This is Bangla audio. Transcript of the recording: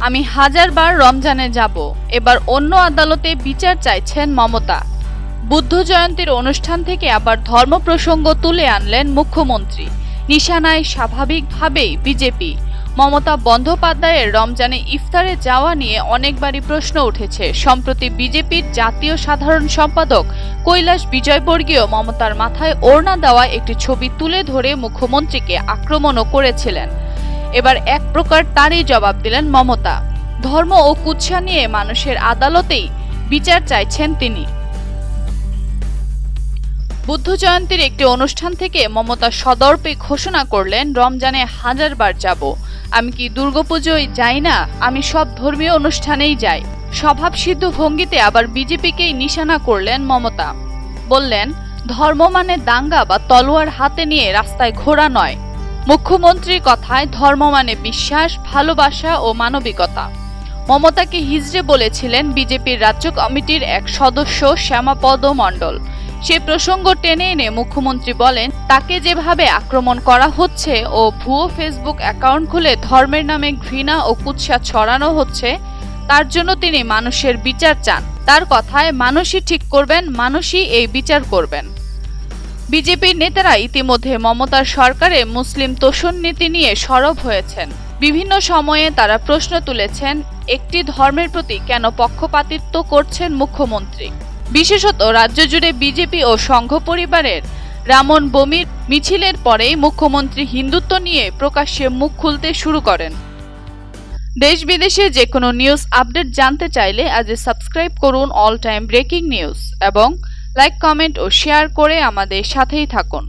আমি হাজারবার রমজানে যাব। এবার অন্য আদালতে বিচার চাইছেন মমতা। বুদ্ধ জয়ন্তীর অনুষ্ঠান থেকে আবার ধর্ম প্রসঙ্গ তুলে আনলেন মুখ্যমন্ত্রী। নিশানায় স্বাভাবিকভাবেই বিজেপি। মমতা বন্দ্যোপাধ্যায়ের রমজানে ইফতারে যাওয়া নিয়ে অনেকবারই প্রশ্ন উঠেছে। সম্প্রতি বিজেপির জাতীয় সাধারণ সম্পাদক কৈলাস বিজয়বর্গীয় মমতার মাথায় ওড়না দেওয়া একটি ছবি তুলে ধরে মুখ্যমন্ত্রীকে আক্রমণও করেছিলেন। এবার এক প্রকার তারই জবাব দিলেন মমতা। ধর্ম ও কুৎসা নিয়ে মানুষের আদালতেই বিচার চাইছেন তিনি। বুদ্ধ জয়ন্তীর একটি অনুষ্ঠান থেকে মমতা সদর্পে ঘোষণা করলেন, রমজানে হাজারবার যাব। আমি কি দুর্গাপুজোয় যাই না? আমি সব ধর্মীয় অনুষ্ঠানেই যাই। স্বভাবসিদ্ধ ভঙ্গিতে আবার বিজেপিকেই নিশানা করলেন মমতা। বললেন, ধর্ম মানে দাঙ্গা বা তলোয়ার হাতে নিয়ে রাস্তায় ঘোরা নয়। মুখ্যমন্ত্রীর কথায় ধর্ম মানে বিশ্বাস, ভালোবাসা ও মানবিকতা। মমতাকে হিজড়ে বলেছিলেন বিজেপির রাজ্য কমিটির এক সদস্য শ্যামাপদ মণ্ডল। সে প্রসঙ্গ টেনে এনে মুখ্যমন্ত্রী বলেন, তাকে যেভাবে আক্রমণ করা হচ্ছে ও ভুয়ো ফেসবুক অ্যাকাউন্ট খুলে ধর্মের নামে ঘৃণা ও কুৎসা ছড়ানো হচ্ছে, তার জন্য তিনি মানুষের বিচার চান। তার কথায়, মানুষই ঠিক করবেন, মানুষই এই বিচার করবেন। বিজেপির নেতারা ইতিমধ্যে মমতার সরকারে মুসলিম তোষণ নীতি নিয়ে সরব হয়েছেন। বিভিন্ন সময়ে তারা প্রশ্ন তুলেছেন, একটি ধর্মের প্রতি কেন পক্ষপাতিত্ব করছেন মুখ্যমন্ত্রী? বিশেষত রাজ্য জুড়ে বিজেপি ও সংঘ পরিবারের রামন বমির মিছিলের পরেই মুখ্যমন্ত্রী হিন্দুত্ব নিয়ে প্রকাশ্যে মুখ খুলতে শুরু করেন। দেশ বিদেশে যে কোনো নিউজ আপডেট জানতে চাইলে আজ সাবস্ক্রাইব করুন অল টাইম ব্রেকিং নিউজ এবং লাইক, কমেন্ট ও শেয়ার করে আমাদের সাথেই থাকুন।